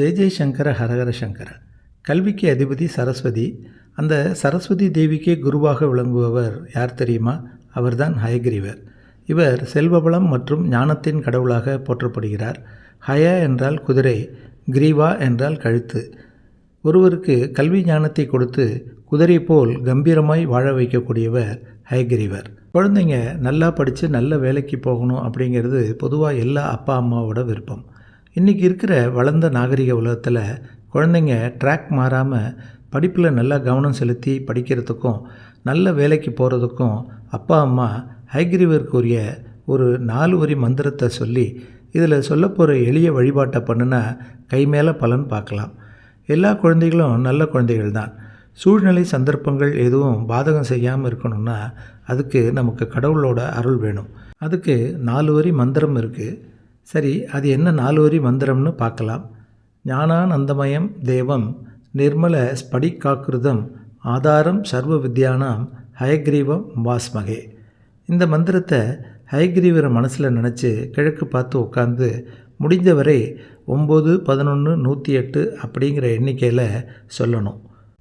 ஜெய ஜெய சங்கர ஹரஹர சங்கர. கல்விக்கு அதிபதி சரஸ்வதி. அந்த சரஸ்வதி தேவிக்கே குருவாக விளங்குபவர் யார் தெரியுமா? அவர்தான் ஹயகிரிவர். இவர் செல்வபலம் மற்றும் ஞானத்தின் கடவுளாக போற்றப்படுகிறார். ஹய என்றால் குதிரை கிரீவா என்றால் கழுத்து. ஒருவருக்கு கல்வி ஞானத்தை கொடுத்து குதிரை போல் கம்பீரமாய் வாழ வைக்கக்கூடியவர் ஹயகிரிவர். குழந்தைங்க நல்லா படித்து நல்ல வேலைக்கு போகணும் அப்படிங்கிறது பொதுவாக எல்லா அப்பா அம்மாவோட விருப்பம். இன்றைக்கி இருக்கிற வளர்ந்த நாகரிக உலகத்தில் குழந்தைங்க ட்ராக் மாறாமல் படிப்பில் நல்லா கவனம் செலுத்தி படிக்கிறதுக்கும் நல்ல வேலைக்கு போகிறதுக்கும் அப்பா அம்மா ஹைகிரிவருக்குரிய ஒரு நாலு வரி மந்திரத்தை சொல்லி இதில் சொல்ல போகிற எளிய வழிபாட்டை பண்ணுனா கை மேலே பலன் பார்க்கலாம். எல்லா குழந்தைகளும் நல்ல குழந்தைகள் தான். சூழ்நிலை சந்தர்ப்பங்கள் எதுவும் பாதகம் செய்யாமல் இருக்கணும்னா அதுக்கு நமக்கு கடவுளோட அருள் வேணும். அதுக்கு நாலு வரி மந்திரம் இருக்குது சரி அது என்ன நாலோரி மந்திரம்னு பார்க்கலாம். ஞானானந்தமயம் தேவம் நிர்மல ஸ்படிகாக்கிருதம் ஆதாரம் சர்வ வித்யானாம் ஹயக்ரீவம் வாஸ்மகே. இந்த மந்திரத்தை ஹயக்ரீவரை மனசில் நினச்சி கிழக்கு பார்த்து உட்காந்து முடிந்தவரை ஒம்பது பதினொன்று நூற்றி எட்டு அப்படிங்கிற எண்ணிக்கையில் சொல்லணும்.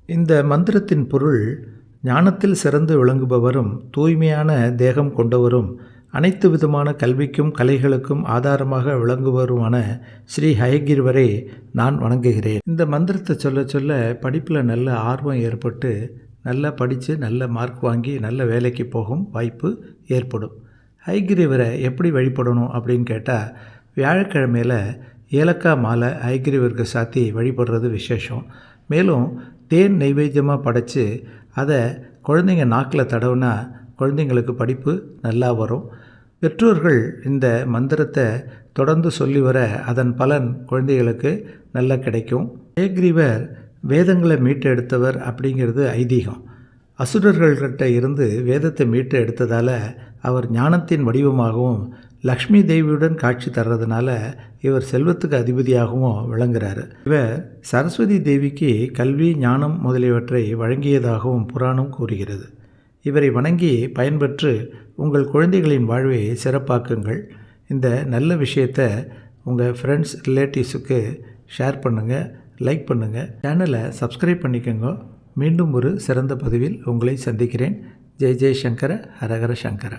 இந்த மந்திரத்தின் பொருள் ஞானத்தில் சிறந்து விளங்குபவரும் தூய்மையான தேகம் கொண்டவரும் அனைத்து விதமான கல்விக்கும் கலைகளுக்கும் ஆதாரமாக விளங்குவருமான ஸ்ரீ ஹயகிரிவரை நான் வணங்குகிறேன். இந்த மந்திரத்தை சொல்ல சொல்ல படிப்பில் நல்ல ஆர்வம் ஏற்பட்டு நல்லா படித்து நல்ல மார்க் வாங்கி நல்ல வேலைக்கு போகும் வாய்ப்பு ஏற்படும். ஹைகிரிவரை எப்படி வழிபடணும் அப்படின்னு கேட்டால் வியாழக்கிழமையில் ஏலக்காய் மாலை ஹைகிரிவருக்கு சாத்தி வழிபடுறது விசேஷம். மேலும் தேன் நைவேத்தியமாக படைத்து அதை குழந்தைங்க நாக்கில் தடவுனா குழந்தைங்களுக்கு படிப்பு நல்லா வரும். பெற்றோர்கள் இந்த மந்திரத்தை தொடர்ந்து சொல்லி வர அதன் பலன் குழந்தைகளுக்கு நல்லா கிடைக்கும். ஏக்ரீவர் வேதங்களை மீட்டு எடுத்தவர் அப்படிங்கிறது ஐதீகம். அசுரர்கள்கிட்ட இருந்து வேதத்தை மீட்டு எடுத்ததால் அவர் ஞானத்தின் வடிவமாகவும் லக்ஷ்மி தேவியுடன் காட்சி தர்றதுனால இவர் செல்வத்துக்கு அதிபதியாகவும் விளங்குறாரு. இவர் சரஸ்வதி தேவிக்கு கல்வி ஞானம் முதலியவற்றை வழங்கியதாகவும் புராணம் கூறுகிறது. இவரை வணங்கி பயன்பெற்று உங்கள் குழந்தைகளின் வாழ்வை சிறப்பாக்குங்கள். இந்த நல்ல விஷயத்தை உங்கள் ஃப்ரெண்ட்ஸ் ரிலேட்டிவ்ஸுக்கு ஷேர் பண்ணுங்கள் லைக் பண்ணுங்கள் சேனலை சப்ஸ்கிரைப் பண்ணிக்கோங்க. மீண்டும் ஒரு சிறந்த பதிவில் உங்களை சந்திக்கிறேன். ஜெய் ஜெய் சங்கர ஹரஹர சங்கர.